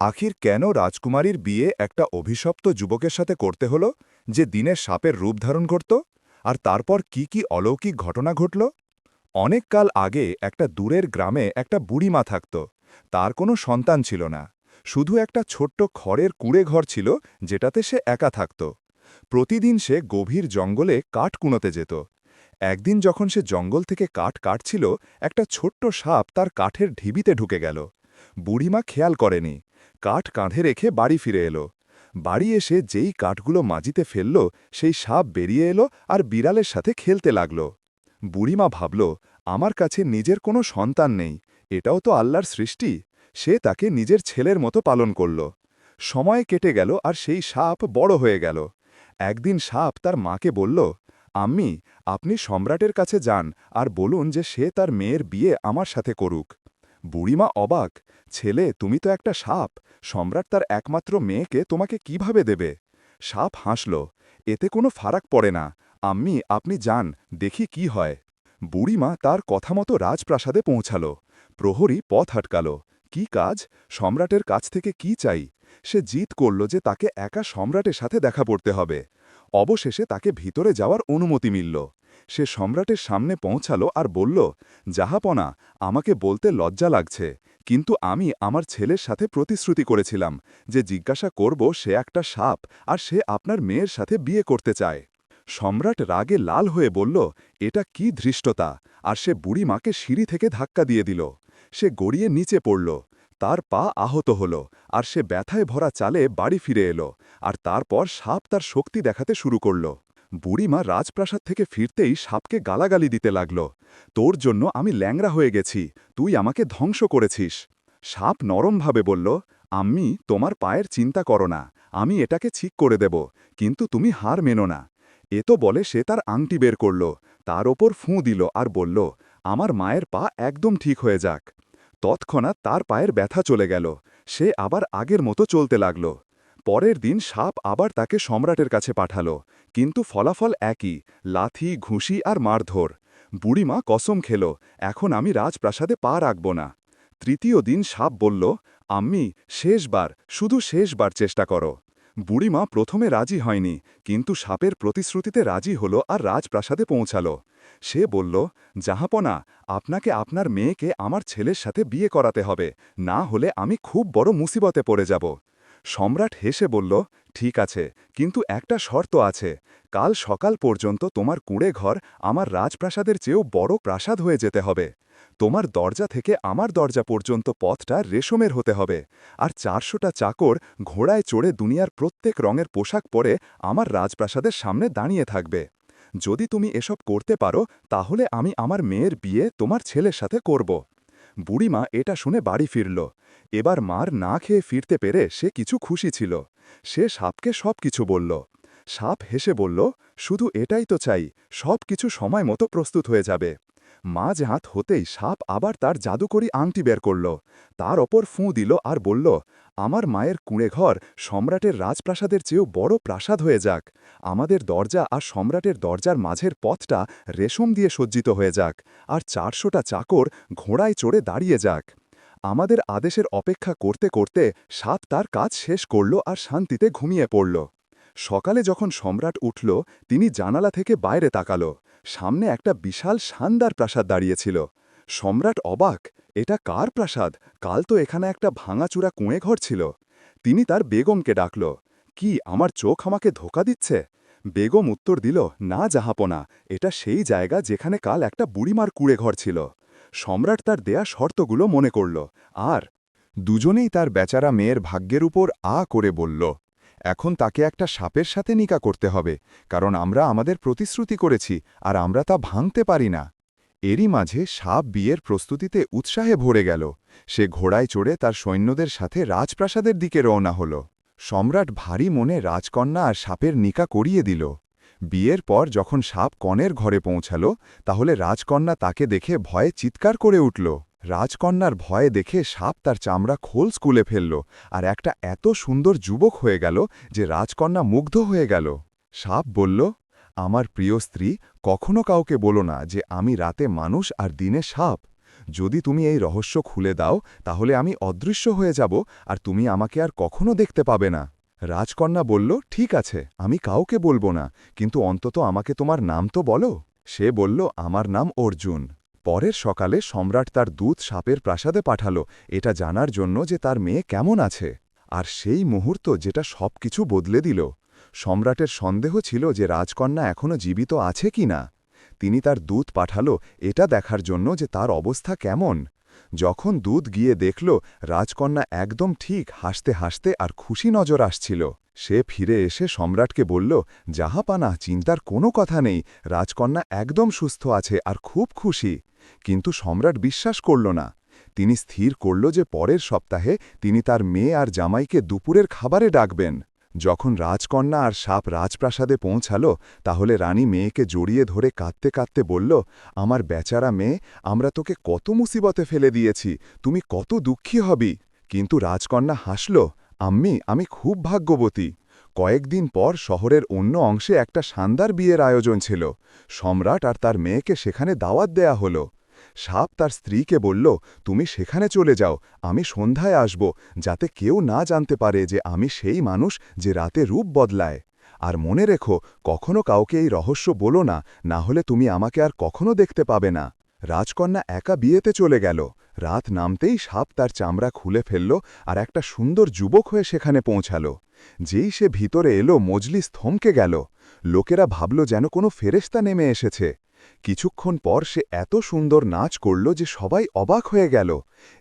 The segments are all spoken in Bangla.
আখির কেন রাজকুমারীর বিয়ে একটা অভিশপ্ত যুবকের সাথে করতে হলো, যে দিনে সাপের রূপ ধারণ করত? আর তারপর কি কি অলৌকিক ঘটনা ঘটল? অনেক কাল আগে একটা দূরের গ্রামে একটা বুড়িমা থাকত। তার কোনো সন্তান ছিল না। শুধু একটা ছোট্ট খড়ের কুড়ে ঘর ছিল, যেটাতে সে একা থাকত। প্রতিদিন সে গভীর জঙ্গলে কাঠ কুনোতে যেত। একদিন যখন সে জঙ্গল থেকে কাঠ কাটছিল, একটা ছোট্ট সাপ তার কাঠের ঢিবিতে ঢুকে গেল। বুড়িমা খেয়াল করেনি। কাঠ কাঁধে রেখে বাড়ি ফিরে এলো। বাড়ি এসে যেই কাঠগুলো মাজিতে ফেলল, সেই সাপ বেরিয়ে এলো আর বিড়ালের সাথে খেলতে লাগল। বুড়িমা ভাবল, আমার কাছে নিজের কোনো সন্তান নেই, এটাও তো আল্লাহর সৃষ্টি। সে তাকে নিজের ছেলের মতো পালন করল। সময় কেটে গেল আর সেই সাপ বড় হয়ে গেল। একদিন সাপ তার মাকে বলল, আম্মি, আপনি সম্রাটের কাছে যান আর বলুন যে সে তার মেয়ের বিয়ে আমার সাথে করুক। বুড়িমা অবাক, ছেলে, তুমি তো একটা সাপ, সম্রাট তার একমাত্র মেয়েকে তোমাকে কীভাবে দেবে? সাপ হাসল, এতে কোনো ফারাক পড়ে না, আম্মি, আপনি যান, দেখি কি হয়। বুড়িমা তার কথা মতো রাজপ্রাসাদে পৌঁছাল, প্রহরী পথ আটকাল, কি কাজ, সম্রাটের কাছ থেকে কি চাই? সে জিত করল যে তাকে একা সম্রাটের সাথে দেখা পড়তে হবে, অবশেষে তাকে ভিতরে যাওয়ার অনুমতি মিলল। সে সম্রাটের সামনে পৌঁছালো আর বলল, জাহাপনা, আমাকে বলতে লজ্জা লাগছে, কিন্তু আমি আমার ছেলের সাথে প্রতিশ্রুতি করেছিলাম যে জিজ্ঞাসা করব সে একটা সাপ আর সে আপনার মেয়ের সাথে বিয়ে করতে চায়। সম্রাট রাগে লাল হয়ে বলল, এটা কি ধৃষ্টতা? আর সে বুড়ি মাকে সিঁড়ি থেকে ধাক্কা দিয়ে দিল। সে গড়িয়ে নিচে পড়ল, তার পা আহত হল আর সে ব্যথায় ভরা চালে বাড়ি ফিরে এলো, আর তারপর সাপ তার শক্তি দেখাতে শুরু করল। বুড়িমা রাজপ্রাসাদ থেকে ফিরতেই সাপকে গালাগালি দিতে লাগল। তোর জন্য আমি ল্যাংরা হয়ে গেছি, তুই আমাকে ধ্বংস করেছিস। সাপ নরমভাবে বলল আমি তোমার পায়ের চিন্তা করো না, আমি এটাকে ঠিক করে দেব, কিন্তু তুমি হার মেনো না। এ তো বলে সে তার আংটি বের করল, তার ওপর ফুঁ দিল আর বলল, আমার মায়ের পা একদম ঠিক হয়ে যাক। তৎক্ষণাৎ তার পায়ের ব্যথা চলে গেল, সে আবার আগের মতো চলতে লাগল। পরের দিন সাপ আবার তাকে সম্রাটের কাছে পাঠালো। কিন্তু ফলাফল একই, লাথি, ঘুষি আর মারধর। বুড়িমা কসম খেল, এখন আমি রাজপ্রাসাদে পা রাখব না। তৃতীয় দিন সাপ বলল, আম্মি, শেষবার, শুধু শেষবার চেষ্টা করো। বুড়িমা প্রথমে রাজি হয়নি, কিন্তু সাপের প্রতিশ্রুতিতে রাজি হল আর রাজপ্রাসাদে পৌঁছাল। সে বলল, জাহাপনা, আপনাকে আপনার মেয়েকে আমার ছেলের সাথে বিয়ে করাতে হবে, না হলে আমি খুব বড় মুসিবতে পড়ে যাব। সম্রাট হেসে বলল, ঠিক আছে, কিন্তু একটা শর্ত আছে। কাল সকাল পর্যন্ত তোমার কুঁড়ে ঘর আমার রাজপ্রাসাদের চেয়েও বড় প্রাসাদ হয়ে যেতে হবে। তোমার দরজা থেকে আমার দরজা পর্যন্ত পথটা রেশমের হতে হবে। আর চারশোটা চাকর ঘোড়ায় চড়ে দুনিয়ার প্রত্যেক রঙের পোশাক পরে আমার রাজপ্রাসাদের সামনে দাঁড়িয়ে থাকবে। যদি তুমি এসব করতে পারো, তাহলে আমি আমার মেয়ের বিয়ে তোমার ছেলের সাথে করব। বুড়িমা এটা শুনে বাড়ি ফিরল। এবার মার না খেয়ে ফিরতে পেরে সে কিছু খুশি ছিল। সে সাপকে সব কিছু বলল। সাপ হেসে বলল, শুধু এটাই তো চাই সব কিছু সময় মতো প্রস্তুত হয়ে যাবে। মাঝ হাত হতেই সাপ আবার তার জাদুকরি আংটি বের করল। তার ওপর ফুঁ দিল আর বলল, আমার মায়ের কুঁড়েঘর সম্রাটের রাজপ্রাসাদের চেয়েও বড় প্রাসাদ হয়ে যাক। আমাদের দরজা আর সম্রাটের দরজার মাঝের পথটা রেশম দিয়ে সজ্জিত হয়ে যাক আর চারশোটা চাকর ঘোড়ায় চড়ে দাঁড়িয়ে যাক। আমাদের আদেশের অপেক্ষা করতে করতে সাপ তার কাজ শেষ করল আর শান্তিতে ঘুমিয়ে পড়ল। সকালে যখন সম্রাট উঠল, তিনি জানালা থেকে বাইরে তাকাল। সামনে একটা বিশাল শানদার প্রাসাদ দাঁড়িয়েছিল। সম্রাট অবাক, এটা কার প্রাসাদ? কাল তো এখানে একটা ভাঙাচূড়া কুঁয়ে ঘর ছিল। তিনি তার বেগমকে ডাকল, কি, আমার চোখ আমাকে ধোকা দিচ্ছে? বেগম উত্তর দিল, না, জাহাপনা, এটা সেই জায়গা যেখানে কাল একটা বুড়িমার কুড়ে ঘর ছিল। সম্রাট তার দেয়া শর্তগুলো মনে করল, আর দুজনেই তার বেচারা মেয়ের ভাগ্যের উপর আ করে বলল এখন তাকে একটা সাপের সাথে নিকা করতে হবে, কারণ আমরা আমাদের প্রতিশ্রুতি করেছি আর আমরা তা ভাঙতে পারি না। এরই মাঝে সাপ বিয়ের প্রস্তুতিতে উৎসাহে ভরে গেল। সে ঘোড়ায় চড়ে তার সৈন্যদের সাথে রাজপ্রাসাদের দিকে রওনা হল। সম্রাট ভারী মনে রাজকন্যা আর সাপের নিকা করিয়ে দিল। বিয়ের পর যখন সাপ কনের ঘরে পৌঁছাল, তাহলে রাজকন্যা তাকে দেখে ভয়ে চিৎকার করে উঠল। রাজকন্যার ভয়ে দেখে সাপ তার চামড়া খোল স্কুলে ফেলল আর একটা এত সুন্দর যুবক হয়ে গেল যে রাজকন্যা মুগ্ধ হয়ে গেল। সাপ বলল, আমার প্রিয় স্ত্রী, কখনো কাউকে বলো না যে আমি রাতে মানুষ আর দিনে সাপ। যদি তুমি এই রহস্য খুলে দাও, তাহলে আমি অদৃশ্য হয়ে যাব আর তুমি আমাকে আর কখনো দেখতে পাবে না। রাজকন্যা বলল, ঠিক আছে, আমি কাউকে বলব না, কিন্তু অন্তত আমাকে তোমার নাম তো বলো। সে বলল, আমার নাম অর্জুন। পরের সকালে সম্রাট তার দূত সাপের প্রাসাদে পাঠালো। এটা জানার জন্য যে তার মেয়ে কেমন আছে। আর সেই মুহূর্ত যেটা সব কিছু বদলে দিল। সম্রাটের সন্দেহ ছিল যে রাজকন্যা এখনও জীবিত আছে কি না। তিনি তার দূত পাঠালো, এটা দেখার জন্য যে তার অবস্থা কেমন। যখন দুধ গিয়ে দেখল, রাজকন্যা একদম ঠিক হাসতে হাসতে আর খুশি নজর আসছিল। সে ফিরে এসে সম্রাটকে বলল জাহাপানা চিন্তার কোনো কথা নেই। রাজকন্যা একদম সুস্থ আছে আর খুব খুশি। কিন্তু সম্রাট বিশ্বাস করল না। তিনি স্থির করল যে পরের সপ্তাহে তিনি তার মেয়ে আর জামাইকে দুপুরের খাবারে ডাকবেন। যখন রাজকন্যা আর সাপ রাজপ্রাসাদে পৌঁছাল, তাহলে রানী মেয়েকে জড়িয়ে ধরে কাঁদতে কাঁদতে বলল, আমার বেচারা মেয়ে, আমরা তোকে কত মুসিবতে ফেলে দিয়েছি, তুমি কত দুঃখী হবি। কিন্তু রাজকন্যা হাসল, আম্মি, আমি খুব ভাগ্যবতী। কয়েকদিন পর শহরের অন্য অংশে একটা শানদার বিয়ের আয়োজন ছিল। সম্রাট আর তার মেয়েকে সেখানে দাওয়াত দেয়া হলো। সাপ তার স্ত্রীকে বলল, তুমি সেখানে চলে যাও, আমি সন্ধ্যায় আসব, যাতে কেউ না জানতে পারে যে আমি সেই মানুষ যে রাতে রূপ বদলায়। আর মনে রেখো, কখনো কাউকে এই রহস্য বলো না না হলে তুমি আমাকে আর কখনো দেখতে পাবে না। রাজকন্যা একা বিয়েতে চলে গেল। রাত নামতেই সাপ তার চামড়া খুলে ফেলল আর একটা সুন্দর যুবক হয়ে সেখানে পৌঁছাল। যেই সে ভিতরে এলো, মজলিস থমকে গেল। লোকেরা ভাবল যেন কোনো ফেরেস্তা নেমে এসেছে। কিছুক্ষণ পর সে এত সুন্দর নাচ করল যে সবাই অবাক হয়ে গেল।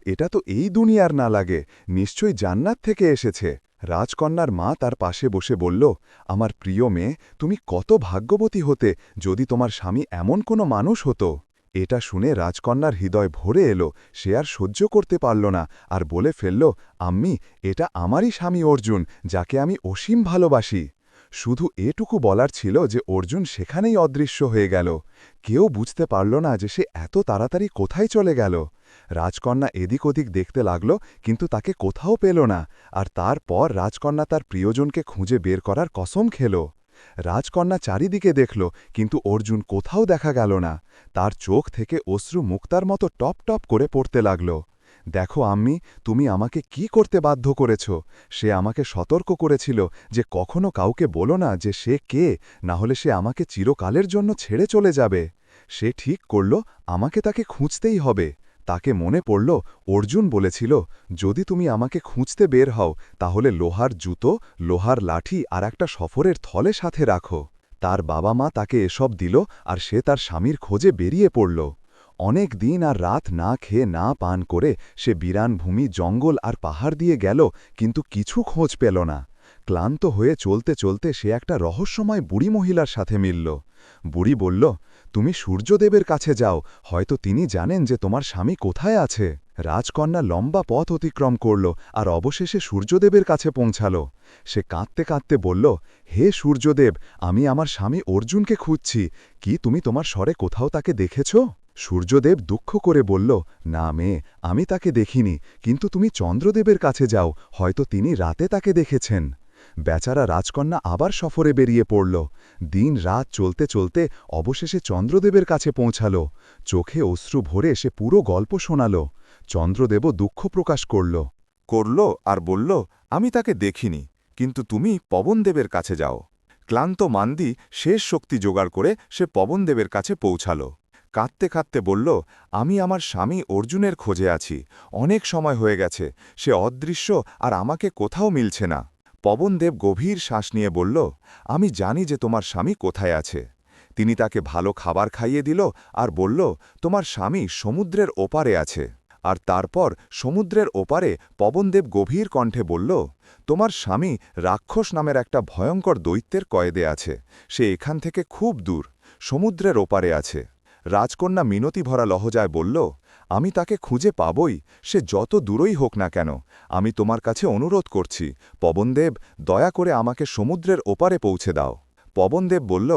এটা তো এই দুনিয়ার না লাগে, নিশ্চয়ই জান্নাত থেকে এসেছে। রাজকন্যার মা তার পাশে বসে বলল, আমার প্রিয় মেয়ে, তুমি কত ভাগ্যবতী হতে যদি তোমার স্বামী এমন কোনো মানুষ হতো। এটা শুনে রাজকন্যার হৃদয় ভরে এলো, সে আর সহ্য করতে পারল না আর বলে ফেলল, আম্মি, এটা আমারই স্বামী অর্জুন, যাকে আমি অসীম ভালোবাসি। শুধু এটুকু বলার ছিল যে অর্জুন সেখানেই অদৃশ্য হয়ে গেল। কেউ বুঝতে পারল না যে সে এত তাড়াতাড়ি কোথায় চলে গেল। রাজকন্যা এদিক ওদিক দেখতে লাগল, কিন্তু তাকে কোথাও পেল না, আর তারপর রাজকন্যা তার প্রিয়জনকে খুঁজে বের করার কসম খেল। রাজকন্যা চারিদিকে দেখল, কিন্তু অর্জুন কোথাও দেখা গেল না। তার চোখ থেকে অশ্রু মুক্তার মতো টপ টপ করে পড়তে লাগল। দেখো আম্মি, তুমি আমাকে কি করতে বাধ্য করেছ? সে আমাকে সতর্ক করেছিল যে কখনো কাউকে বলো না যে সে কে, না হলে সে আমাকে চিরকালের জন্য ছেড়ে চলে যাবে। সে ঠিক করল, আমাকে তাকে খুঁজতেই হবে। তাকে মনে পড়ল, অর্জুন বলেছিল, যদি তুমি আমাকে খুঁজতে বের হও, তাহলে লোহার জুতো, লোহার লাঠি আর একটা সফরের থলে সাথে রাখো। তার বাবা মা তাকে এসব দিল আর সে তার স্বামীর খোঁজে বেরিয়ে পড়ল। অনেক দিন আর রাত না খেয়ে না পান করে সে বিরান ভূমি, জঙ্গল আর পাহাড় দিয়ে গেল, কিন্তু কিছু খোঁজ পেল না। ক্লান্ত হয়ে চলতে চলতে সে একটা রহস্যময় বুড়ি মহিলার সাথে মিলল। বুড়ি বলল, তুমি সূর্যদেবের কাছে যাও, হয়তো তিনি জানেন যে তোমার স্বামী কোথায় আছে। রাজকন্যা লম্বা পথ অতিক্রম করল আর অবশেষে সূর্যদেবের কাছে পৌঁছাল। সে কাঁদতে কাঁদতে বলল, হে সূর্যদেব, আমি আমার স্বামী অর্জুনকে খুঁজছি। কি তুমি তোমার স্বরে কোথাও তাকে দেখেছ? সূর্যদেব দুঃখ করে বলল, না মেয়ে আমি তাকে দেখিনি, কিন্তু তুমি চন্দ্রদেবের কাছে যাও, হয়তো তিনি রাতে তাকে দেখেছেন। বেচারা রাজকন্যা আবার সফরে বেরিয়ে পড়ল। দিন রাত চলতে চলতে অবশেষে চন্দ্রদেবের কাছে পৌঁছাল। চোখে অশ্রু ভরে সে পুরো গল্প শোনাল। চন্দ্রদেবও দুঃখ প্রকাশ করল। করল আর বলল, আমি তাকে দেখিনি, কিন্তু তুমি পবনদেবের কাছে যাও। ক্লান্ত মান্দি শেষ শক্তি জোগাড় করে সে পবনদেবের কাছে পৌঁছাল। কাঁদতে কাঁদতে বলল, আমি আমার স্বামী অর্জুনের খোঁজে আছি। অনেক সময় হয়ে গেছে। সে অদৃশ্য আর আমাকে কোথাও মিলছে না। পবনদেব গভীর শ্বাস নিয়ে বলল, আমি জানি যে তোমার স্বামী কোথায় আছে। তিনি তাকে ভালো খাবার খাইয়ে দিল আর বলল, তোমার স্বামী সমুদ্রের ওপারে আছে। আর তারপর সমুদ্রের ওপারে পবনদেব গভীর কণ্ঠে বলল, তোমার স্বামী রাক্ষস নামের একটা ভয়ঙ্কর দৈত্যের কয়েদে আছে। সে এখান থেকে খুব দূর। সমুদ্রের ওপারে আছে। রাজকন্যা মিনতি ভরা লহজায় বলল, আমি তাকে খুঁজে পাবই, সে যত দূরই হোক না কেন। আমি তোমার কাছে অনুরোধ করছি, পবনদেব, দয়া করে আমাকে সমুদ্রের ওপারে পৌঁছে দাও। পবনদেব বলল,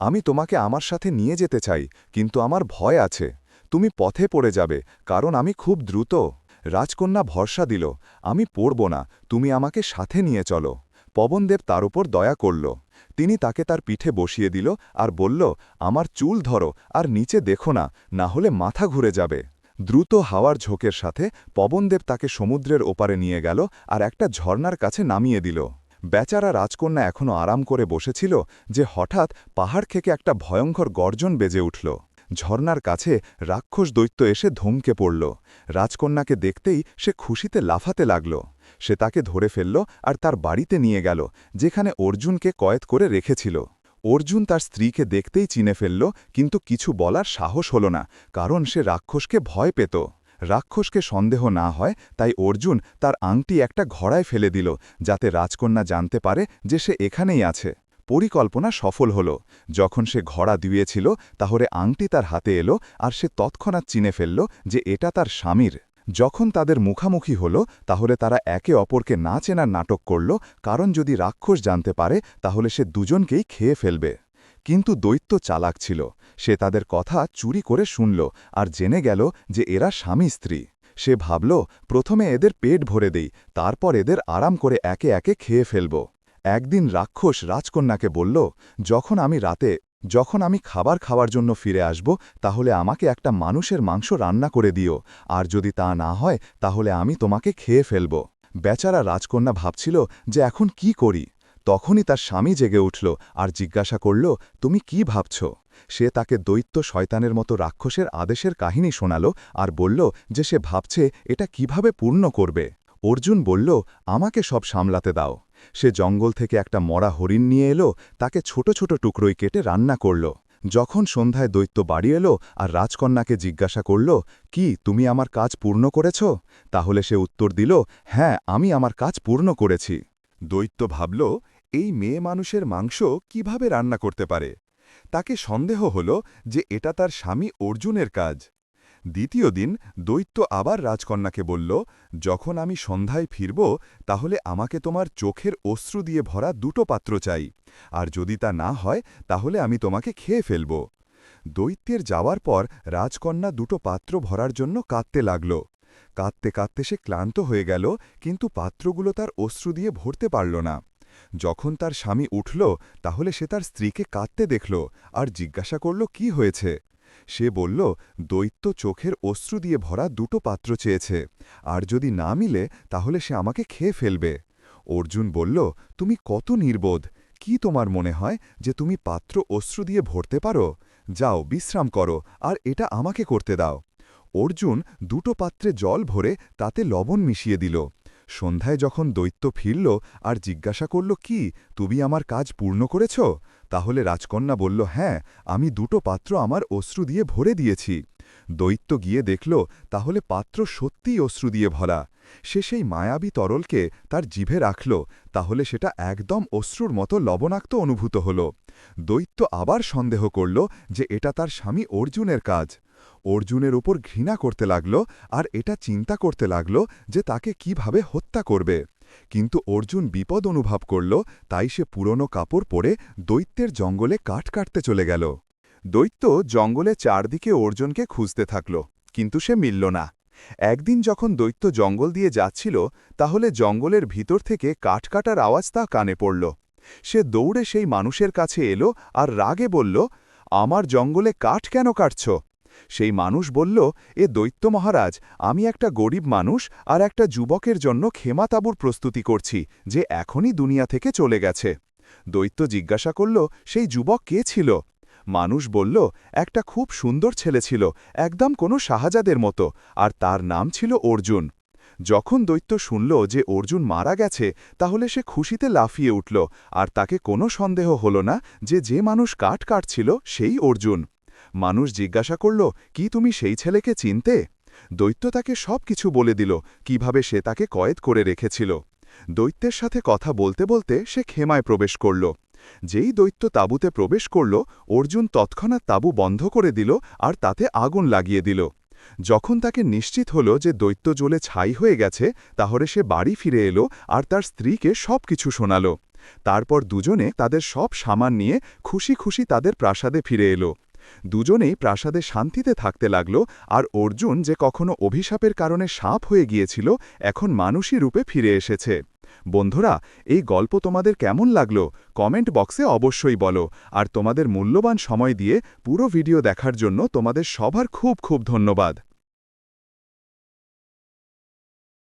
আমি তোমাকে আমার সাথে নিয়ে যেতে চাই, কিন্তু আমার ভয় আছে। তুমি পথে পড়ে যাবে, কারণ আমি খুব দ্রুত। রাজকন্যা ভরসা দিল, আমি পড়ব না, তুমি আমাকে সাথে নিয়ে চলো। পবনদেব তার উপর দয়া করল। তিনি তাকে তার পিঠে বসিয়ে দিল আর বলল, আমার চুল ধরো আর নিচে দেখো না না হলে মাথা ঘুরে যাবে। দ্রুত হাওয়ার ঝোঁকের সাথে পবনদেব তাকে সমুদ্রের ওপারে নিয়ে গেল আর একটা ঝর্ণার কাছে নামিয়ে দিল। বেচারা রাজকন্যা এখনও আরাম করে বসেছিল যে হঠাৎ পাহাড় থেকে একটা ভয়ঙ্কর গর্জন বেজে উঠল। ঝর্ণার কাছে রাক্ষস দৈত্য এসে ধমকে পড়ল। রাজকন্যাকে দেখতেই সে খুশিতে লাফাতে লাগল। সে তাকে ধরে ফেলল আর তার বাড়িতে নিয়ে গেল, যেখানে অর্জুনকে কয়েদ করে রেখেছিল। অর্জুন তার স্ত্রীকে দেখতেই চিনে ফেলল, কিন্তু কিছু বলার সাহস হল না, কারণ সে রাক্ষসকে ভয় পেত। রাক্ষসকে সন্দেহ না হয়, তাই অর্জুন তার আংটি একটা ঘড়ায় ফেলে দিল, যাতে রাজকন্যা জানতে পারে যে সে এখানেই আছে। পরিকল্পনা সফল হল। যখন সে ঘড়া দিয়েছিল, তাহলে আংটি তার হাতে এলো আর সে তৎক্ষণাৎ চিনে ফেলল যে এটা তার স্বামীর। যখন তাদের মুখামুখি হল, তাহলে তারা একে অপরকে না চেনার নাটক করল, কারণ যদি রাক্ষস জানতে পারে, তাহলে সে দুজনকেই খেয়ে ফেলবে। কিন্তু দৈত্য চালাক ছিল। সে তাদের কথা চুরি করে শুনল আর জেনে গেল যে এরা স্বামী স্ত্রী। সে ভাবল, প্রথমে এদের পেট ভরে দেই, তারপর এদের আরাম করে একে একে খেয়ে ফেলব। একদিন রাক্ষস রাজকন্যাকে বলল, যখন আমি রাতে যখন আমি খাবার খাওয়ার জন্য ফিরে আসব, তাহলে আমাকে একটা মানুষের মাংস রান্না করে দিও, আর যদি তা না হয়, তাহলে আমি তোমাকে খেয়ে ফেলব। বেচারা রাজকন্যা ভাবছিল যে এখন কি করি। তখনই তার স্বামী জেগে উঠল আর জিজ্ঞাসা করল, তুমি কি ভাবছ? সে তাকে দৈত্য শয়তানের মতো রাক্ষসের আদেশের কাহিনী শোনাল আর বলল যে সে ভাবছে এটা কীভাবে পূর্ণ করবে। অর্জুন বলল, আমাকে সব সামলাতে দাও। সে জঙ্গল থেকে একটা মরা হরিণ নিয়ে এলো, তাকে ছোট ছোট টুকরোই কেটে রান্না করল। যখন সন্ধ্যায় দৈত্য বাড়ি এলো আর রাজকন্যাকে জিজ্ঞাসা করল, কি, তুমি আমার কাজ পূর্ণ করেছ? তাহলে সে উত্তর দিল হ্যাঁ আমি আমার কাজ পূর্ণ করেছি। দৈত্য ভাবল, এই মেয়ে মানুষের মাংস কীভাবে রান্না করতে পারে? তাকে সন্দেহ হল যে এটা তার স্বামী অর্জুনের কাজ। দ্বিতীয় দিন দৈত্য আবার রাজকন্যাকে বলল, যখন আমি সন্ধ্যায় ফিরব, তাহলে আমাকে তোমার চোখের অশ্রু দিয়ে ভরা দুটো পাত্র চাই, আর যদি তা না হয়, তাহলে আমি তোমাকে খেয়ে ফেলব দৈত্যের যাওয়ার পর রাজকন্যা দুটো পাত্র ভরার জন্য কাঁদতে লাগল। কাঁদতে কাঁদতে সে ক্লান্ত হয়ে গেল, কিন্তু পাত্রগুলো তার অশ্রু দিয়ে ভরতে পারল না। যখন তার স্বামী উঠল, তাহলে সে তার স্ত্রীকে কাঁদতে দেখল, আর জিজ্ঞাসা করল, কি হয়েছে? সে বলল, দৈত্য চোখের অশ্রু দিয়ে ভরা দুটো পাত্র চেয়েছে। আর যদি না মিলে, তাহলে সে আমাকে খেয়ে ফেলবে। অর্জুন বলল, তুমি কত নির্বোধ! কি তোমার মনে হয় যে তুমি পাত্র অশ্রু দিয়ে ভরতে পারো? যাও, বিশ্রাম করো, আর এটা আমাকে করতে দাও। অর্জুন দুটো পাত্রে জল ভরে তাতে লবণ মিশিয়ে দিল। সন্ধ্যায় যখন দৈত্য ফিরল, আর জিজ্ঞাসা করল, কি, তুমি আমার কাজ পূর্ণ করেছ? তাহলে রাজকন্যা বলল হ্যাঁ আমি দুটো পাত্র আমার অশ্রু দিয়ে ভরে দিয়েছি। দৈত্য গিয়ে দেখল, তাহলে পাত্র সত্যিই অশ্রু দিয়ে ভরা। সে সেই মায়াবী তরলকে তার জিভে রাখল, তাহলে সেটা একদম অশ্রুর মতো লবণাক্ত অনুভূত হল। দৈত্য আবার সন্দেহ করল যে এটা তার স্বামী অর্জুনের কাজ। অর্জুনের উপর ঘৃণা করতে লাগল আর এটা চিন্তা করতে লাগল যে তাকে কীভাবে হত্যা করবে। কিন্তু অর্জুন বিপদ অনুভব করল, তাই সে পুরনো কাপড় পরে দৈত্যের জঙ্গলে কাঠ কাটতে চলে গেল। দৈত্য জঙ্গলে চারদিকে অর্জুনকে খুঁজতে থাকল, কিন্তু সে মিলল না। একদিন যখন দৈত্য জঙ্গল দিয়ে যাচ্ছিল, তাহলে জঙ্গলের ভিতর থেকে কাঠ কাটার আওয়াজ তা কানে পড়ল। সে দৌড়ে সেই মানুষের কাছে এলো আর রাগে বলল, আমার জঙ্গলে কাঠ কেন কাটছ? সেই মানুষ বলল, এ দৈত্য মহারাজ, আমি একটা গরিব মানুষ আর একটা যুবকের জন্য ক্ষেমাতাবুর প্রস্তুতি করছি, যে এখনই দুনিয়া থেকে চলে গেছে। দৈত্য জিজ্ঞাসা করল, সেই যুবক কে ছিল? মানুষ বলল, একটা খুব সুন্দর ছেলে ছিল, একদম কোনো শাহজাদের মতো, আর তার নাম ছিল অর্জুন। যখন দৈত্য শুনল যে অর্জুন মারা গেছে, তাহলে সে খুশিতে লাফিয়ে উঠল, আর তাকে কোনো সন্দেহ হল না যে যে মানুষ কাঠ কাটছিল সেই অর্জুন। মানুষ জিজ্ঞাসা করল, কি তুমি সেই ছেলেকে চিনতে? দৈত্য তাকে সব কিছু বলে দিল, কীভাবে সে তাকে কয়েদ করে রেখেছিল। দৈত্যের সাথে কথা বলতে বলতে সে খেমায় প্রবেশ করল। যেই দৈত্য তাঁবুতে প্রবেশ করল, অর্জুন তৎক্ষণাৎ তাঁবু বন্ধ করে দিল আর তাতে আগুন লাগিয়ে দিল। যখন তাকে নিশ্চিত হল যে দৈত্য জ্বলে ছাই হয়ে গেছে, তাহলে সে বাড়ি ফিরে এলো আর তার স্ত্রীকে সব কিছু শোনাল। তারপর দুজনে তাদের সব সামান নিয়ে খুশি খুশি তাদের প্রাসাদে ফিরে এলো। দুজনেই প্রাসাদে শান্তিতে থাকতে লাগল, আর অর্জুন যে কখনো অভিশাপের কারণে সাপ হয়ে গিয়েছিল, এখন মানুষই রূপে ফিরে এসেছে। বন্ধুরা, এই গল্প তোমাদের কেমন লাগল? কমেন্ট বক্সে অবশ্যই বলো, আর তোমাদের মূল্যবান সময় দিয়ে পুরো ভিডিও দেখার জন্য তোমাদের সবার খুব খুব ধন্যবাদ।